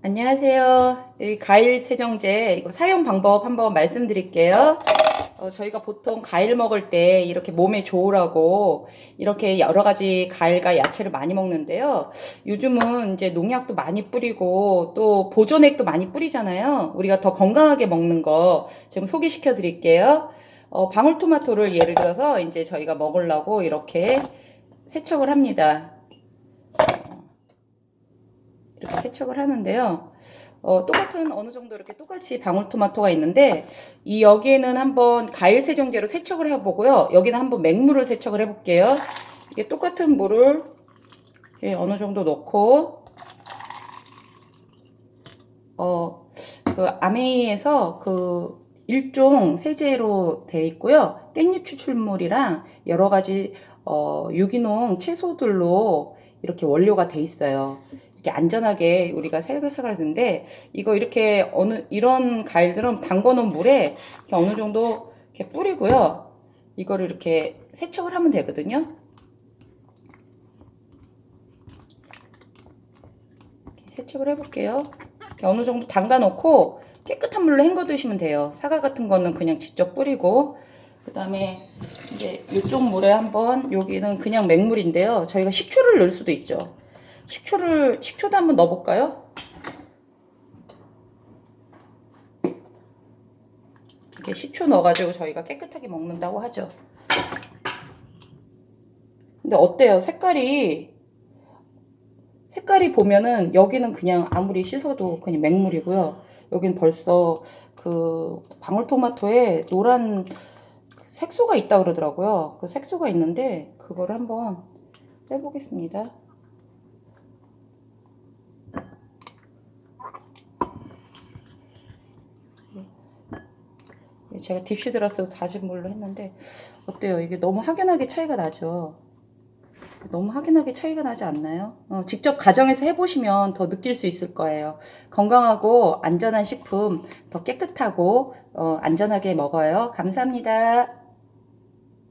안녕하세요. 여기 과일 세정제 이거 사용 방법 한번 말씀드릴게요. 어, 저희가 보통 과일 먹을 때 이렇게 몸에 좋으라고 이렇게 여러 가지 과일과 야채를 많이 먹는데요. 요즘은 이제 농약도 많이 뿌리고 또 보존액도 많이 뿌리잖아요. 우리가 더 건강하게 먹는 거 지금 소개시켜 드릴게요. 어, 방울토마토를 예를 들어서 이제 저희가 먹으려고 이렇게 세척을 합니다. 이렇게 세척을 하는데요. 어, 똑같은 어느 정도 이렇게 똑같이 방울토마토가 있는데 이 여기에는 한번 과일 세정제로 세척을 해보고요. 여기는 한번 맹물을 세척을 해볼게요. 이게 똑같은 물을 이렇게 어느 정도 넣고 어, 그 아메이에서 그 일종 세제로 되어 있고요. 깻잎 추출물이랑 여러 가지 어, 유기농 채소들로 이렇게 원료가 돼 있어요. 이렇게 안전하게 우리가 살살살 하는데 이거 이렇게 어느 이런 과일들은 담궈놓은 물에 어느 정도 이렇게 뿌리고요. 이거를 이렇게 세척을 하면 되거든요. 세척을 해볼게요. 어느 정도 담가 놓고 깨끗한 물로 헹궈 두시면 돼요. 사과 같은 거는 그냥 직접 뿌리고 그 다음에 이제 이쪽 물에 한번 여기는 그냥 맹물인데요. 저희가 식초를 넣을 수도 있죠. 식초를 식초도 한번 넣어볼까요? 이렇게 식초 넣어가지고 저희가 깨끗하게 먹는다고 하죠. 근데 어때요? 색깔이 색깔이 보면은 여기는 그냥 아무리 씻어도 그냥 맹물이고요. 여기는 벌써 그 방울토마토에 노란 색소가 있다 그러더라고요. 그 색소가 있는데 그거를 한번 빼보겠습니다. 제가 딥시 들어서 다진 물로 했는데 어때요? 이게 너무 확연하게 차이가 나죠. 너무 확연하게 차이가 나지 않나요? 어, 직접 가정에서 해보시면 더 느낄 수 있을 거예요. 건강하고 안전한 식품 더 깨끗하고 어, 안전하게 먹어요. 감사합니다.